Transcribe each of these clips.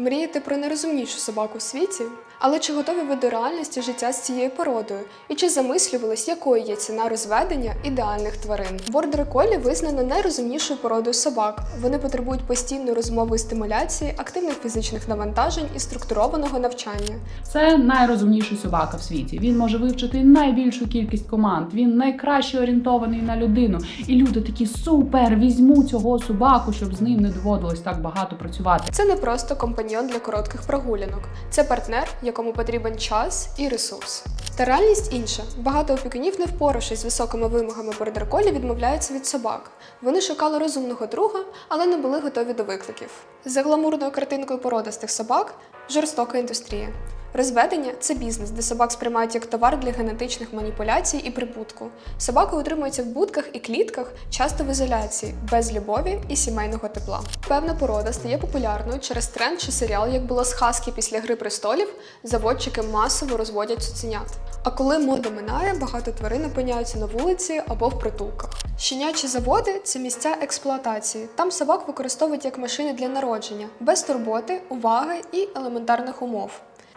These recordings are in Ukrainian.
Мрієте про найрозумнішу собаку в світі? Але чи готові ви до реальності життя з цією породою? І чи замислювались, якою є ціна розведення ідеальних тварин? Бордер колі визнано найрозумнішою породою собак. Вони потребують постійної розмови і стимуляції, активних фізичних навантажень і структурованого навчання. Це найрозумніший собака в світі. Він може вивчити найбільшу кількість команд. Він найкраще орієнтований на людину. І люди такі супер, візьму цього собаку, щоб з ним не доводилось так багато працювати. Це не просто компаньйон для коротких прогулянок, це партнер, якому потрібен час і ресурс. Та реальність інша. Багато опікунів, не впоравшись з високими вимогами бордер-колі, відмовляються від собак. Вони шукали розумного друга, але не були готові до викликів. За гламурною картинкою породистих собак жорстока індустрія. Розведення це бізнес, де собак сприймають як товар для генетичних маніпуляцій і прибутку. Собаки утримуються в будках і клітках, часто в ізоляції, без любові і сімейного тепла. Певна порода стає популярною через тренд чи серіал, як було з Хаскі після Гри престолів, заводчики масово розводять цуценят. А коли мода минає, багато тварин опиняються на вулиці або в притулках. Щенячі заводи це місця експлуатації. Там собак використовують як машини для народження, без турботи, уваги і елементарних умов.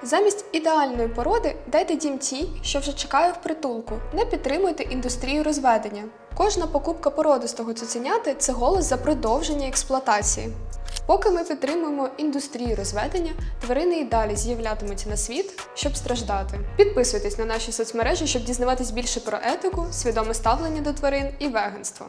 Замість ідеальної породи дайте дім тій, що вже чекає в притулку. Не підтримуйте індустрію розведення. Кожна покупка породистого цуценяти це голос за продовження експлуатації. Поки ми підтримуємо індустрію розведення, тварини і далі з'являтимуться на світ, щоб страждати. Підписуйтесь на наші соцмережі, щоб дізнаватись більше про етику, свідоме ставлення до тварин і веганство.